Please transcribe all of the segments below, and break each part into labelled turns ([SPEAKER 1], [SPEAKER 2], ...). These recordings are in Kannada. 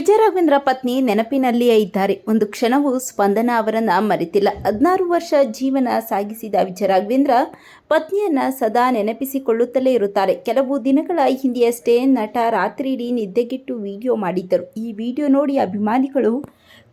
[SPEAKER 1] ವಿಜಯ ರಾಘವೇಂದ್ರ ಪತ್ನಿ ನೆನಪಿನಲ್ಲಿಯೇ ಇದ್ದಾರೆ. ಒಂದು ಕ್ಷಣವೂ ಸ್ಪಂದನ ಅವರನ್ನ ಮರೆತಿಲ್ಲ. ಹದಿನಾರು ವರ್ಷ ಜೀವನ ಸಾಗಿಸಿದ ವಿಜಯ ರಾಘವೇಂದ್ರ ಪತ್ನಿಯನ್ನ ಸದಾ ನೆನಪಿಸಿಕೊಳ್ಳುತ್ತಲೇ ಇರುತ್ತಾರೆ. ಕೆಲವು ದಿನಗಳ ಹಿಂದೆಯಷ್ಟೇ ನಟ ರಾತ್ರಿಯಿಡೀ ನಿದ್ದೆಗೆಟ್ಟು ವಿಡಿಯೋ ಮಾಡಿದ್ದರು. ಈ ವಿಡಿಯೋ ನೋಡಿ ಅಭಿಮಾನಿಗಳು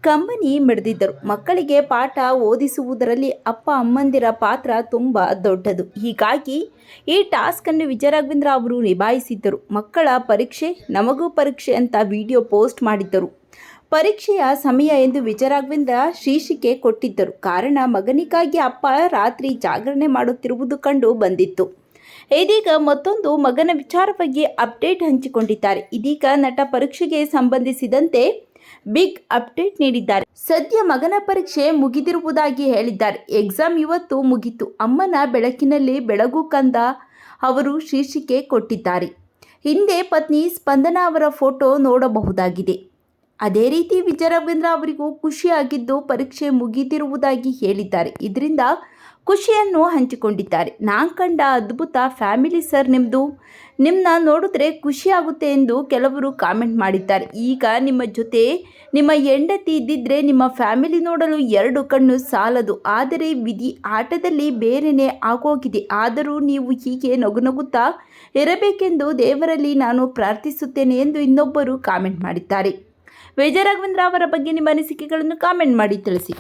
[SPEAKER 1] ಕಂಬನಿ ಮಿಡಿದಿದ್ದರು. ಮಕ್ಕಳಿಗೆ ಪಾಠ ಓದಿಸುವುದರಲ್ಲಿ ಅಪ್ಪ ಅಮ್ಮಂದಿರ ಪಾತ್ರ ತುಂಬ ದೊಡ್ಡದು. ಹೀಗಾಗಿ ಈ ಟಾಸ್ಕ್ ಅನ್ನು ವಿಜಯ ರಾಘವೇಂದ್ರ ಅವರು ನಿಭಾಯಿಸಿದ್ದರು. ಮಕ್ಕಳ ಪರೀಕ್ಷೆ, ನಮಗೂ ಪರೀಕ್ಷೆ ಅಂತ ವಿಡಿಯೋ ಪೋಸ್ಟ್ ಮಾಡಿದ್ದರು. ಪರೀಕ್ಷೆಯ ಸಮಯ ಎಂದು ವಿಜಯ ರಾಘವೇಂದ್ರ ಶೀರ್ಷಿಕೆ ಕೊಟ್ಟಿದ್ದರು. ಕಾರಣ ಮಗನಿಗಾಗಿ ಅಪ್ಪ ರಾತ್ರಿ ಜಾಗರಣೆ ಮಾಡುತ್ತಿರುವುದು ಕಂಡು ಬಂದಿತ್ತು. ಇದೀಗ ಮತ್ತೊಂದು ಮಗನ ವಿಚಾರವಾಗಿ ಅಪ್ಡೇಟ್ ಹಂಚಿಕೊಂಡಿದ್ದಾರೆ. ಇದೀಗ ನಟ ಪರೀಕ್ಷೆಗೆ ಸಂಬಂಧಿಸಿದಂತೆ ಬಿಗ್ ಅಪ್ಡೇಟ್ ನೀಡಿದ್ದಾರೆ. ಸದ್ಯ ಮಗನ ಪರೀಕ್ಷೆ ಮುಗಿದಿರುವುದಾಗಿ ಹೇಳಿದ್ದಾರೆ. ಎಕ್ಸಾಮ್ ಇವತ್ತು ಮುಗಿತು. ಅಮ್ಮನ ಬೆಳಕಿನಲ್ಲಿ ಬೆಳಗು ಕಂದ ಅವರು ಶೀರ್ಷಿಕೆ ಕೊಟ್ಟಿದ್ದಾರೆ. ಹಿಂದೆ ಪತ್ನಿ ಸ್ಪಂದನಾ ಅವರ ಫೋಟೋ ನೋಡಬಹುದಾಗಿದೆ. ಅದೇ ರೀತಿ ವಿಜಯ ರವೀಂದ್ರ ಅವರಿಗೂ ಖುಷಿಯಾಗಿದ್ದು ಪರೀಕ್ಷೆ ಮುಗಿದಿರುವುದಾಗಿ ಹೇಳಿದ್ದಾರೆ. ಇದರಿಂದ ಖುಷಿಯನ್ನು ಹಂಚಿಕೊಂಡಿದ್ದಾರೆ. ನಾನು ಕಂಡ ಅದ್ಭುತ ಫ್ಯಾಮಿಲಿ ಸರ್ ನಿಮ್ಮದು ನಿಮ್ಮನ್ನ ನೋಡಿದ್ರೆ ಖುಷಿಯಾಗುತ್ತೆ ಎಂದು ಕೆಲವರು ಕಾಮೆಂಟ್ ಮಾಡಿದ್ದಾರೆ. ಈಗ ನಿಮ್ಮ ಜೊತೆ ನಿಮ್ಮ ಹೆಂಡತಿ ಇದ್ದಿದ್ರೆ ನಿಮ್ಮ ಫ್ಯಾಮಿಲಿ ನೋಡಲು ಎರಡು ಕಣ್ಣು ಸಾಲದು. ಆದರೆ ವಿಧಿ ಆಟದಲ್ಲಿ ಬೇರೆಯೇ ಆಗೋಗಿದೆ. ಆದರೂ ನೀವು ಹೀಗೆ ನಗು ನಗುತ್ತಾ ಇರಬೇಕೆಂದು ದೇವರಲ್ಲಿ ನಾನು ಪ್ರಾರ್ಥಿಸುತ್ತೇನೆ ಎಂದು ಇನ್ನೊಬ್ಬರು ಕಾಮೆಂಟ್ ಮಾಡಿದ್ದಾರೆ. ವಿಜಯ ರಾಘವೇಂದ್ರ ಅವರ ಬಗ್ಗೆ ನಿಮ್ಮ ಅನಿಸಿಕೆಗಳನ್ನು ಕಾಮೆಂಟ್ ಮಾಡಿ ತಿಳಿಸಿ.